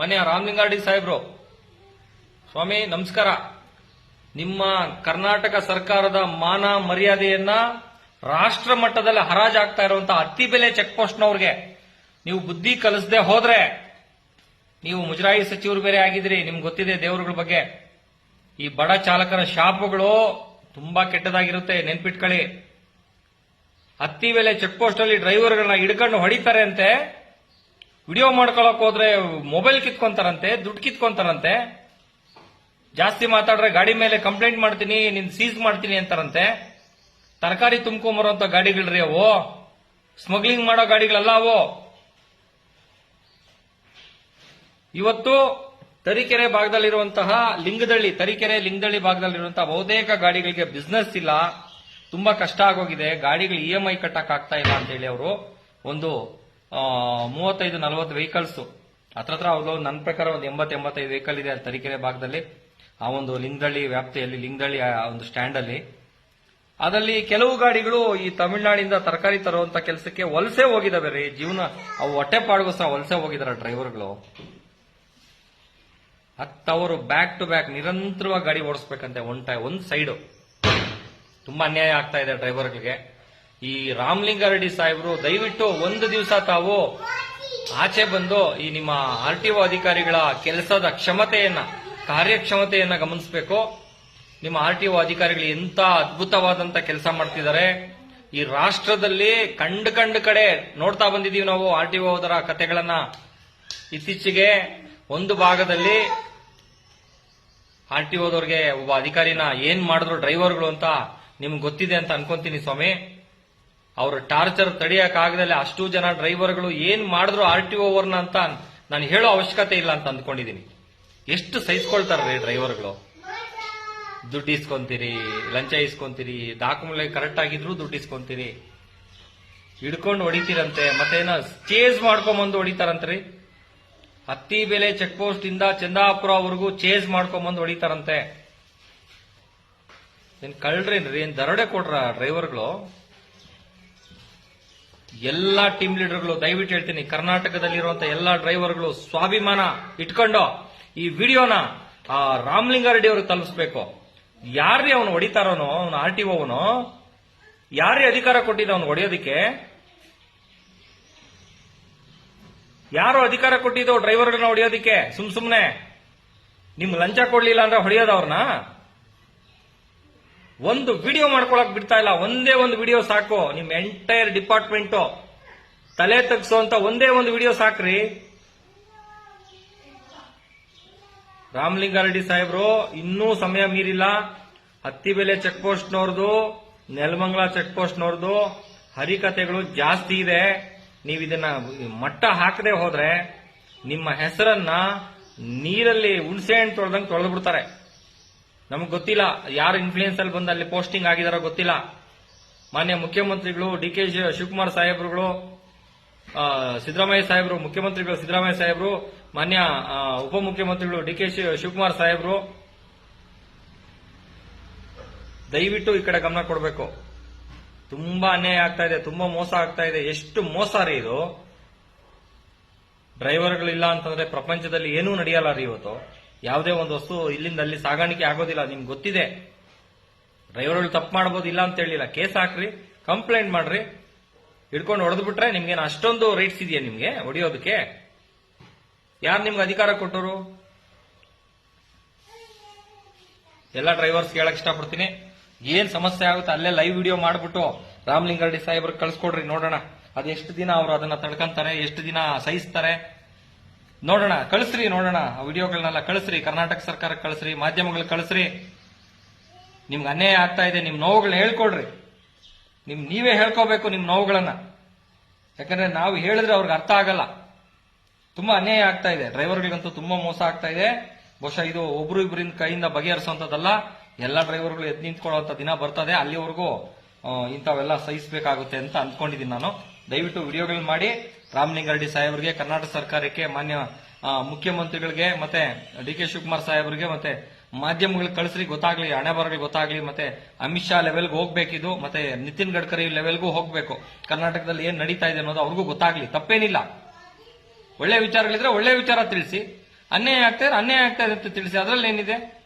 ಮನೆಯ ರಾಮಲಿಂಗಾರೆಡ್ಡಿ ಸಾಹೇಬ್ರು. ಸ್ವಾಮಿ, ನಮಸ್ಕಾರ. ನಿಮ್ಮ ಕರ್ನಾಟಕ ಸರ್ಕಾರದ ಮಾನ ಮರ್ಯಾದೆಯನ್ನ ರಾಷ್ಟ್ರ ಮಟ್ಟದಲ್ಲಿ ಹರಾಜಾಗ್ತಾ ಇರುವಂತಹ ಅತಿ ಬೆಲೆ ಚೆಕ್ ಪೋಸ್ಟ್ನವ್ರಿಗೆ ನೀವು ಬುದ್ಧಿ ಕಲಿಸದೆ ಹೋದ್ರೆ ನೀವು ಮುಜರಾಯಿ ಸಚಿವರು ಬೇರೆ ಆಗಿದ್ರಿ, ನಿಮ್ಗೆ ಗೊತ್ತಿದೆ ದೇವರುಗಳ ಬಗ್ಗೆ. ಈ ಬಡ ಚಾಲಕರ ಶಾಪಗಳು ತುಂಬಾ ಕೆಟ್ಟದಾಗಿರುತ್ತೆ, ನೆನ್ಪಿಟ್ಕೊಳ್ಳಿ. ಹತ್ತಿ ಬೆಲೆ ಚೆಕ್ ಪೋಸ್ಟ್ ಅಲ್ಲಿ ಡ್ರೈವರ್ಗಳನ್ನ ಹಿಡ್ಕೊಂಡು ಹೊಡಿತಾರೆ ಅಂತೆ ವಿಡಿಯೋ ಮಾಡ್ಕೊಳಕ್ ಹೋದ್ರೆ ಮೊಬೈಲ್ ಕಿತ್ಕೊಂತಾರಂತೆ, ದುಡ್ಡು ಕಿತ್ಕೊಂತಾರಂತೆ. ಜಾಸ್ತಿ ಮಾತಾಡ್ರೆ ಗಾಡಿ ಮೇಲೆ ಕಂಪ್ಲೇಂಟ್ ಮಾಡ್ತೀನಿ, ನಿನ್ ಸೀಸ್ ಮಾಡ್ತೀನಿ ಅಂತಾರಂತೆ. ತರಕಾರಿ ತುಂಬ್ಕೊಂಬರುವಂತ ಗಾಡಿಗಳ್ರಿ ಅವು. ಸ್ಮಗ್ಲಿಂಗ್ ಮಾಡೋ ಗಾಡಿಗಳಲ್ಲ ಅವು. ಇವತ್ತು ತರೀಕೆರೆ ಭಾಗದಲ್ಲಿರುವಂತಹ ಲಿಂಗದಳ್ಳಿ, ತರೀಕೆರೆ ಲಿಂಗದಳ್ಳಿ ಭಾಗದಲ್ಲಿರುವಂತಹ ಬಹುತೇಕ ಗಾಡಿಗಳಿಗೆ ಬಿಸ್ನೆಸ್ ಇಲ್ಲ. ತುಂಬಾ ಕಷ್ಟ ಆಗೋಗಿದೆ. ಗಾಡಿಗಳು ಇ ಎಂ ಐ ಕಟ್ಟಕ್ ಆಗ್ತಾ ಇಲ್ಲ ಅಂತ ಹೇಳಿ ಅವರು ಒಂದು ಮೂವತ್ತೈದು, ನಲವತ್ತು ವೆಹಿಕಲ್ಸ್ ಹತ್ರ ಹತ್ರ ಅವ್ರು ನನ್ನ ಪ್ರಕಾರ ಒಂದು ಎಂಬತ್ತು ಎಂಬತ್ತೈದು ವೆಹಿಕಲ್ ಇದೆ ಅಲ್ಲಿ ತರೀಕೆರೆ ಭಾಗದಲ್ಲಿ. ಆ ಒಂದು ಲಿಂಗದಳ್ಳಿ ವ್ಯಾಪ್ತಿಯಲ್ಲಿ, ಲಿಂಗದಳ್ಳಿ, ಆ, ಒಂದು ಸ್ಟ್ಯಾಂಡ್ ಅಲ್ಲಿ. ಅದರಲ್ಲಿ ಕೆಲವು ಗಾಡಿಗಳು ಈ ತಮಿಳುನಾಡಿಂದ ತರಕಾರಿ ತರುವಂತ ಕೆಲಸಕ್ಕೆ ವಲಸೆ ಹೋಗಿದಾವೆ ರೀ. ಜೀವನ ಅವು ಹೊಟ್ಟೆ ಪಾಡ್ಗೋಸ್ಕರ ವಲಸೆ ಹೋಗಿದಾರ ಡ್ರೈವರ್ಗಳು ಹತ್ತವರು ಬ್ಯಾಕ್ ಟು ಬ್ಯಾಕ್ ನಿರಂತರವಾಗಿ ಗಾಡಿ ಓಡಿಸ್ಬೇಕಂತೆ ಒನ್ ಟೈ ಒಂದ್ ಸೈಡು ತುಂಬಾ ಅನ್ಯಾಯ ಆಗ್ತಾ ಇದೆ ಡ್ರೈವರ್ಗಳಿಗೆ ಈ ರಾಮಲಿಂಗಾರೆಡ್ಡಿ ಸಾಹೇಬರು ದಯವಿಟ್ಟು ಒಂದು ದಿವಸ ತಾವು ಆಚೆ ಬಂದು ಈ ನಿಮ್ಮ ಆರ್ ಟಿ ಒ ಅಧಿಕಾರಿಗಳ ಕೆಲಸದ ಕ್ಷಮತೆಯನ್ನ, ಕಾರ್ಯಕ್ಷಮತೆಯನ್ನ ಗಮನಿಸಬೇಕು. ನಿಮ್ಮ ಆರ್ ಟಿ ಒ ಅಧಿಕಾರಿಗಳು ಎಂತ ಅದ್ಭುತವಾದಂತ ಕೆಲಸ ಮಾಡ್ತಿದ್ದಾರೆ. ಈ ರಾಷ್ಟ್ರದಲ್ಲಿ ಕಂಡು ಕಂಡು ಕಡೆ ನೋಡ್ತಾ ಬಂದಿದೀವಿ ನಾವು ಆರ್ ಟಿ ಒದರ ಕತೆಗಳನ್ನ. ಇತ್ತೀಚೆಗೆ ಒಂದು ಭಾಗದಲ್ಲಿ ಆರ್ ಟಿ ಓದವ್ರಿಗೆ ಒಬ್ಬ ಅಧಿಕಾರಿನ ಏನ್ ಮಾಡಿದ್ರು ಡ್ರೈವರ್ಗಳು ಅಂತ ನಿಮ್ಗೆ ಗೊತ್ತಿದೆ ಅಂತ ಅನ್ಕೊಂತೀನಿ ಸ್ವಾಮಿ. ಅವ್ರ ಟಾರ್ಚರ್ ತಡೆಯಕ್ ಆಗದಲ್ಲಿ ಅಷ್ಟು ಜನ ಡ್ರೈವರ್ಗಳು ಏನ್ ಮಾಡಿದ್ರು ಆರ್ ಟಿ ಓವರ್ನ ಅಂತ ನಾನು ಹೇಳೋ ಅವಶ್ಯಕತೆ ಇಲ್ಲ ಅಂತ ಅಂದ್ಕೊಂಡಿದ್ದೀನಿ. ಎಷ್ಟು ಸಹಿಸ್ಕೊಳ್ತಾರ್ರಿ ಡ್ರೈವರ್ಗಳು? ದುಡ್ಡು ಇಸ್ಕೊಂತೀರಿ, ಲಂಚ ಇಸ್ಕೊಂತೀರಿ, ದಾಖಲೆ ಕರೆಕ್ಟ್ ಆಗಿದ್ರು ದುಡ್ಡು ಇಸ್ಕೊಂತೀರಿ. ಹಿಡ್ಕೊಂಡು ಹೊಡಿತೀರಂತೆ, ಮತ್ತೇನ ಚೇಸ್ ಮಾಡ್ಕೊಂಬಂದು ಹೊಡಿತಾರಂತ್ರಿ? ಹತ್ತಿ ಬೆಲೆ ಚೆಕ್ ಪೋಸ್ಟ್ ಇಂದ ಚಂದಾಪುರವರೆಗೂ ಚೇಸ್ ಮಾಡ್ಕೊಂಬಂದು ಹೊಡಿತಾರಂತೆ. ಏನ್ ಕಳ್ರೇನ್ರಿ, ಏನ್ ದರೋಡೆ ಕೊಡ್ರ ಡ್ರೈವರ್ಗಳು? ಎಲ್ಲಾ ಟೀಮ್ ಲೀಡರ್ಗಳು, ದಯವಿಟ್ಟು ಹೇಳ್ತೀನಿ ಕರ್ನಾಟಕದಲ್ಲಿರುವಂತಹ ಎಲ್ಲಾ ಡ್ರೈವರ್ಗಳು ಸ್ವಾಭಿಮಾನ ಇಟ್ಕೊಂಡು ಈ ವಿಡಿಯೋನ, ಆ, ರಾಮಲಿಂಗಾರೆಡ್ಡಿ ಅವರು ತಲುಪಿಸ್ಬೇಕು. ಯಾರೇ ಅವನು ಹೊಡಿತಾರೋನು, ಅವನು ಆರ್ ಟಿ ಅವನು ಯಾರೇ ಅಧಿಕಾರ ಕೊಟ್ಟಿದ್ದ ಅವನು ಹೊಡೆಯೋದಿಕ್ಕೆ? ಯಾರು ಅಧಿಕಾರ ಕೊಟ್ಟಿದ್ದೋ ಡ್ರೈವರ್ಗಳನ್ನ ಹೊಡೆಯೋದಿಕ್ಕೆ? ಸುಮ್ ಸುಮ್ನೆ. ನಿಮ್ಗೆ ಲಂಚ ಕೊಡ್ಲಿಲ್ಲ ಅಂದ್ರೆ ಹೊಡೆಯೋದು ಅವ್ರನ್ನ? ಒಂದು ವಿಡಿಯೋ ಮಾಡ್ಕೊಳಕ್ ಬಿಡ್ತಾ ಇಲ್ಲ. ಒಂದೇ ಒಂದು ವಿಡಿಯೋ ಸಾಕು. ನಿಮ್ ಎಂಟೈರ್ ಡಿಪಾರ್ಟ್ಮೆಂಟ್ ತಲೆ ತಗ್ಸುವಂತ ಒಂದೇ ಒಂದು ವಿಡಿಯೋ ಸಾಕ್ರಿ. ರಾಮಲಿಂಗಾರೆಡ್ಡಿ ಸಾಹೇಬ್ರು, ಇನ್ನೂ ಸಮಯ ಮೀರಿಲ್ಲ. ಹತ್ತಿಬೆಲೆ ಚೆಕ್ ಪೋಸ್ಟ್ನವ್ರದ್ದು ನೆಲಮಂಗಲ ಚೆಕ್ ಪೋಸ್ಟ್ನವ್ರದ್ದು ಹರಿಕತೆಗಳು ಜಾಸ್ತಿ ಇದೆ. ನೀವು ಇದನ್ನ ಮಟ್ಟ ಹಾಕದೆ ಹೋದ್ರೆ ನಿಮ್ಮ ಹೆಸರನ್ನ ನೀರಲ್ಲಿ ಹುಣಸೆ ಹಣ್ಣು ತೊಳೆದಂಗೆ ತೊಳೆದು ಬಿಡ್ತಾರೆ ನಮಗೆ ಗೊತ್ತಿಲ್ಲ, ಯಾರು ಇನ್ಫ್ಲೂಯೆನ್ಸ್ ಅಲ್ಲಿ ಬಂದು ಅಲ್ಲಿ ಪೋಸ್ಟಿಂಗ್ ಆಗಿದಾರೋ ಗೊತ್ತಿಲ್ಲ. ಮಾನ್ಯ ಮುಖ್ಯಮಂತ್ರಿಗಳು, ಡಿ ಕೆ ಶಿವಕುಮಾರ್ ಸಾಹೇಬ್ರುಗಳು ಸಿದ್ದರಾಮಯ್ಯ ಸಾಹೇಬರು, ಮುಖ್ಯಮಂತ್ರಿಗಳು ಸಿದ್ದರಾಮಯ್ಯ ಸಾಹೇಬರು, ಮಾನ್ಯ ಉಪಮುಖ್ಯಮಂತ್ರಿಗಳು ಡಿ ಕೆ ಶಿವಕುಮಾರ್ ಸಾಹೇಬರು, ದಯವಿಟ್ಟು ಈ ಕಡೆ ಗಮನ ಕೊಡಬೇಕು. ತುಂಬಾ ಅನ್ಯಾಯ ಆಗ್ತಾ ಇದೆ, ತುಂಬಾ ಮೋಸ ಆಗ್ತಾ ಇದೆ. ಎಷ್ಟು ಮೋಸ ರೀ ಇದು? ಡ್ರೈವರ್ಗಳಿಲ್ಲ ಅಂತಂದ್ರೆ ಪ್ರಪಂಚದಲ್ಲಿ ಏನೂ ನಡೆಯಲ್ಲ ರೀ ಇವತ್ತು. ಯಾವುದೇ ಒಂದು ವಸ್ತು ಇಲ್ಲಿಂದ ಅಲ್ಲಿ ಸಾಗಾಣಿಕೆ ಆಗೋದಿಲ್ಲ, ನಿಮ್ಗೆ ಗೊತ್ತಿದೆ. ಡ್ರೈವರ್ಗಳು ತಪ್ಪು ಮಾಡ್ಬೋದು, ಇಲ್ಲ ಅಂತ ಹೇಳಿಲ್ಲ. ಕೇಸ್ ಹಾಕ್ರಿ, ಕಂಪ್ಲೇಂಟ್ ಮಾಡ್ರಿ, ಹಿಡ್ಕೊಂಡು ಹೊಡೆದು ಬಿಟ್ರೆ ನಿಮ್ಗೇನು ಅಷ್ಟೊಂದು ರೈಟ್ಸ್ ಇದೆಯಾ ನಿಮ್ಗೆ ಹೊಡಿಯೋದಕ್ಕೆ? ಯಾರು ನಿಮ್ಗೆ ಅಧಿಕಾರ ಕೊಟ್ಟರು? ಎಲ್ಲ ಡ್ರೈವರ್ಸ್ ಕೇಳಕ್ ಇಷ್ಟಪಡ್ತೀನಿ. ಏನ್ ಸಮಸ್ಯೆ ಆಗುತ್ತೆ ಅಲ್ಲೇ ಲೈವ್ ವಿಡಿಯೋ ಮಾಡ್ಬಿಟ್ಟು ರಾಮಲಿಂಗಾರೆಡ್ಡಿ ಸಾಹೇಬ್ರಿಗೆ ಕಳ್ಸ್ಕೊಡ್ರಿ, ನೋಡೋಣ. ಅದೆಷ್ಟು ದಿನ ಅವರು ಅದನ್ನ ತಡ್ಕಂತಾರೆ, ಎಷ್ಟು ದಿನ ಸಹಿಸ್ತಾರೆ? ನೋಡೋಣ, ಕಳಿಸ್ರಿ, ನೋಡೋಣ. ಆ ವಿಡಿಯೋಗಳನ್ನೆಲ್ಲ ಕಳಿಸ್ರಿ, ಕರ್ನಾಟಕ ಸರ್ಕಾರ ಕಳಿಸ್ರಿ, ಮಾಧ್ಯಮಗಳು ಕಳಿಸ್ರಿ. ನಿಮ್ಗೆ ಅನ್ಯಾಯ ಆಗ್ತಾ ಇದೆ ನಿಮ್ಮ ನೋವುಗಳನ್ನ ಹೇಳ್ಕೊಡ್ರಿ. ನಿಮ್ ನೀವೇ ಹೇಳ್ಕೋಬೇಕು ನಿಮ್ಮ ನೋವುಗಳನ್ನ. ಯಾಕಂದ್ರೆ ನಾವು ಹೇಳಿದ್ರೆ ಅವ್ರಿಗೆ ಅರ್ಥ ಆಗಲ್ಲ. ತುಂಬಾ ಅನ್ಯಾಯ ಆಗ್ತಾ ಇದೆ. ಡ್ರೈವರ್ಗಳಿಗಂತೂ ತುಂಬಾ ಮೋಸ ಆಗ್ತಾ ಇದೆ. ಬಹುಶಃ ಇದು ಒಬ್ರು ಇಬ್ಬರಿಂದ ಕೈಯಿಂದ ಬಗೆಹರಿಸುವಂತದ್ದಲ್ಲ ಎಲ್ಲ ಡ್ರೈವರ್ಗಳು ಎದ್ದು ನಿಂತ್ಕೊಳ್ಳುವಂತ ದಿನ ಬರ್ತದೆ. ಅಲ್ಲಿವರೆಗೂ ಇಂಥವೆಲ್ಲ ಸಹಿಸಬೇಕಾಗುತ್ತೆ ಅಂತ ಅಂದ್ಕೊಂಡಿದ್ದೀನಿ ನಾನು. ದಯವಿಟ್ಟು ವಿಡಿಯೋಗಳನ್ನ ಮಾಡಿ. ರಾಮಲಿಂಗಾರೆಡ್ಡಿ ಸಾಹೇಬರಿಗೆ, ಕರ್ನಾಟಕ ಸರ್ಕಾರಕ್ಕೆ, ಮಾನ್ಯ ಮುಖ್ಯಮಂತ್ರಿಗಳಿಗೆ, ಮತ್ತೆ ಡಿ ಕೆ ಶಿವಕುಮಾರ್ ಸಾಹೇಬರಿಗೆ, ಮತ್ತೆ ಮಾಧ್ಯಮಗಳಿಗೆ ಕಳಿಸ್ರಿ, ಗೊತ್ತಾಗ್ಲಿ, ಹಣೆ ಬರಗಳು ಗೊತ್ತಾಗ್ಲಿ, ಮತ್ತೆ ಅಮಿತ್ ಶಾ ಲೆವೆಲ್ಗೆ ಹೋಗ್ಬೇಕಿದು, ಮತ್ತೆ ನಿತಿನ್ ಗಡ್ಕರಿ ಲೆವೆಲ್ಗೂ ಹೋಗ್ಬೇಕು. ಕರ್ನಾಟಕದಲ್ಲಿ ಏನ್ ನಡೀತಾ ಇದೆ ಅನ್ನೋದು ಅವ್ರಿಗೂ ಗೊತ್ತಾಗ್ಲಿ, ತಪ್ಪೇನಿಲ್ಲ. ಒಳ್ಳೆ ವಿಚಾರಗಳಿದ್ರೆ ಒಳ್ಳೆ ವಿಚಾರ ತಿಳಿಸಿ. ಅನ್ಯಾಯ ಆಗ್ತಾ ಇದ್ರೆ ಅನ್ಯಾಯ ಆಗ್ತಾ ಇದೆ ಅಂತ ತಿಳಿಸಿ, ಅದ್ರಲ್ಲಿ ಏನಿದೆ?